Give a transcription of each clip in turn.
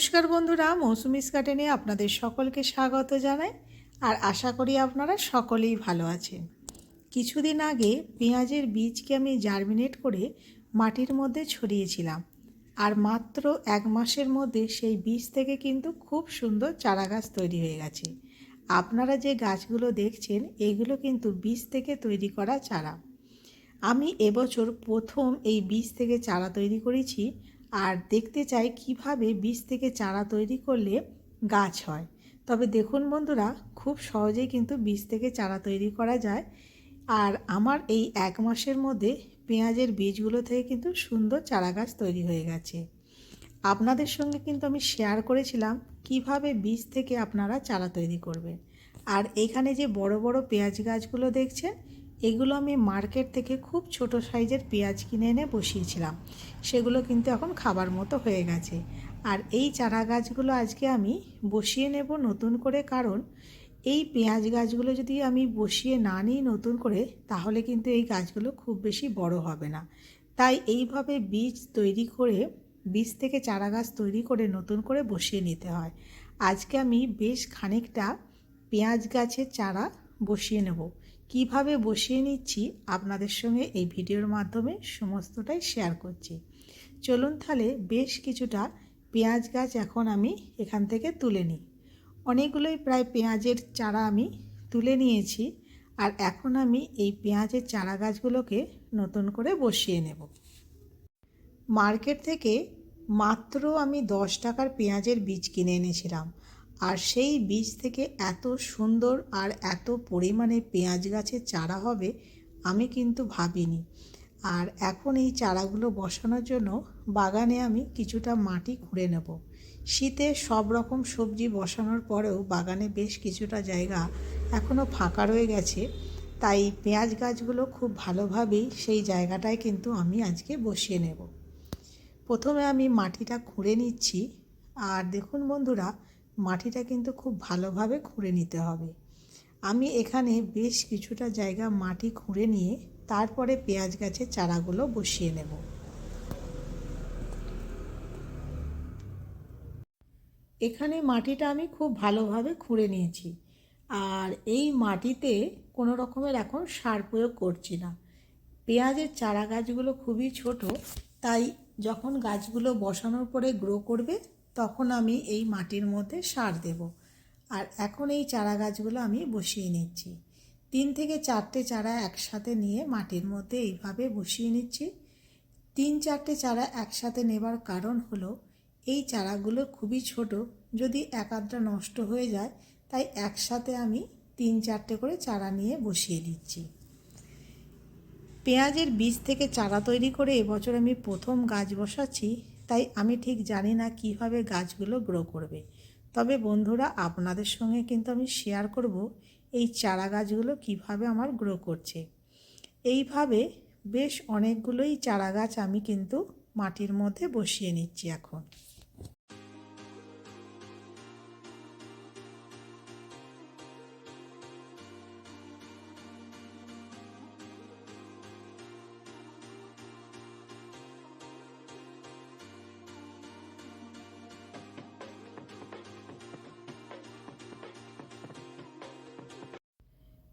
নমস্কার বন্ধুরা মৌসুমিস গার্ডেনে আপনাদের সকলকে স্বাগত জানাই, আর আশা করি আপনারা সকলেই ভালো আছেন। কিছুদিন আগে পেঁয়াজের বীজকে আমি জার্মিনেট করে মাটির মধ্যে ছড়িয়েছিলাম, আর মাত্র এক মাসের মধ্যে সেই বীজ থেকে কিন্তু খুব সুন্দর চারা গাছ তৈরি হয়ে গেছে। আপনারা যে গাছগুলো দেখছেন, এগুলো কিন্তু বীজ থেকে তৈরি করা চারা। আমি এবছর প্রথম এই বীজ থেকে চারা তৈরি করেছি আর দেখতে চাই কীভাবে বীজ থেকে চারা তৈরি করলে গাছ হয়। তবে দেখুন বন্ধুরা, খুব সহজেই কিন্তু বীজ থেকে চারা তৈরি করা যায়। আর আমার এই এক মাসের মধ্যে পেঁয়াজের বীজগুলো থেকে কিন্তু সুন্দর চারা গাছ তৈরি হয়ে গেছে। আপনাদের সঙ্গে কিন্তু আমি শেয়ার করেছিলাম কীভাবে বীজ থেকে আপনারা চারা তৈরি করবেন। আর এখানে যে বড় বড় পেঁয়াজ গাছগুলো দেখছেন এগুলো আমি মার্কেট থেকে খুব ছোট সাইজের পেঁয়াজ কিনে এনে বসিয়েছিলাম। সেগুলো কিন্তু এখন খাবার মতো হয়ে গেছে। আর এই চারা গাছগুলো আজকে আমি বসিয়ে নেব নতুন করে, কারণ এই পেঁয়াজ গাছগুলো যদি আমি বসিয়ে না নিই নতুন করে, তাহলে কিন্তু এই গাছগুলো খুব বেশি বড় হবে না। তাই এইভাবে বীজ তৈরি করে, বীজ থেকে চারা গাছ তৈরি করে নতুন করে বসিয়ে নিতে হয়। আজকে আমি বেশ খানিকটা পেঁয়াজ গাছের চারা বসিয়ে নেব। কীভাবে বসিয়ে নিচ্ছি আপনাদের সঙ্গে এই ভিডিওর মাধ্যমে সমস্তটাই শেয়ার করছি। চলুন তাহলে বেশ কিছুটা পেঁয়াজ গাছ এখন আমি এখান থেকে তুলে নিই। অনেকগুলোই প্রায় পেঁয়াজের চারা আমি তুলে নিয়েছি আর এখন আমি এই পেঁয়াজের চারা গাছগুলোকে নতুন করে বসিয়ে নেব। মার্কেট থেকে মাত্র আমি দশ টাকার পেঁয়াজের বীজ কিনে এনেছিলাম। আর সেই বীজ থেকে এত সুন্দর আর এত পরিমাণে পেঁয়াজ গাছের চারা হবে, আমি কিন্তু ভাবিনি। আর এখন এই চারাগুলো বসানোর জন্য বাগানে আমি কিছুটা মাটি খুঁড়ে নেব। শীতে সব রকম সবজি বসানোর পরেও বাগানে বেশ কিছুটা জায়গা এখনও ফাঁকা রয়ে গেছে, তাই পেঁয়াজ গাছগুলো খুব ভালোভাবেই সেই জায়গাটায় কিন্তু আমি আজকে বসিয়ে নেব। প্রথমে আমি মাটিটা খুঁড়ে নিচ্ছি। আর দেখুন বন্ধুরা মাটিটা কিন্তু খুব ভালোভাবে খুঁড়ে নিতে হবে। আমি এখানে বেশ কিছুটা জায়গা মাটি খুঁড়ে নিয়ে তারপরে পেঁয়াজ গাছের চারাগুলো বসিয়ে নেব। এখানে মাটিটা আমি খুব ভালোভাবে খুঁড়ে নিয়েছি। আর এই মাটিতে কোনো রকমের এখন সার প্রয়োগ করছি না। পেঁয়াজের চারা গাছগুলো খুবই ছোট, তাই যখন গাছগুলো বসানোর পরে গ্রো করবে তখন আমি এই মাটির মধ্যে সার দেব। আর এখন এই চারা গাছগুলো আমি বসিয়ে নিচ্ছি। তিন থেকে চারটে চারা একসাথে নিয়ে মাটির মধ্যে এইভাবে বসিয়ে নিচ্ছি। তিন চারটে চারা একসাথে নেবার কারণ হলো, এই চারাগুলো খুবই ছোট, যদি এক আধটা নষ্ট হয়ে যায়, তাই একসাথে আমি তিন চারটে করে চারা নিয়ে বসিয়ে দিচ্ছি। পেঁয়াজের বীজ থেকে চারা তৈরি করে এবছর আমি প্রথম গাছ বসাচ্ছি। তাই আমি ঠিক জানি না কীভাবে গাছগুলো গ্রো করবে। তবে বন্ধুরা, আপনাদের সঙ্গে কিন্তু আমি শেয়ার করব এই চারা গাছগুলো কীভাবে আমার গ্রো করছে। এইভাবে বেশ অনেকগুলোই চারা গাছ আমি কিন্তু মাটির মধ্যে বসিয়ে নিচ্ছি এখন।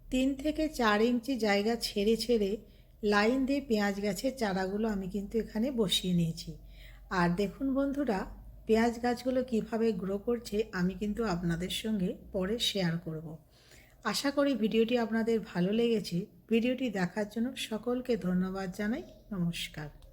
তিন থেকে চার ইঞ্চি জায়গা ছেড়ে ছেড়ে লাইন দিয়ে পেঁয়াজ গাছের চারাগুলো আমি কিন্তু এখানে বসিয়ে নিয়েছি। আর দেখুন বন্ধুরা, পেঁয়াজ গাছগুলো কীভাবে গ্রো করছে আমি কিন্তু আপনাদের সঙ্গে পরে শেয়ার করব। আশা করি ভিডিওটি আপনাদের ভালো লেগেছে। ভিডিওটি দেখার জন্য সকলকে ধন্যবাদ জানাই। নমস্কার।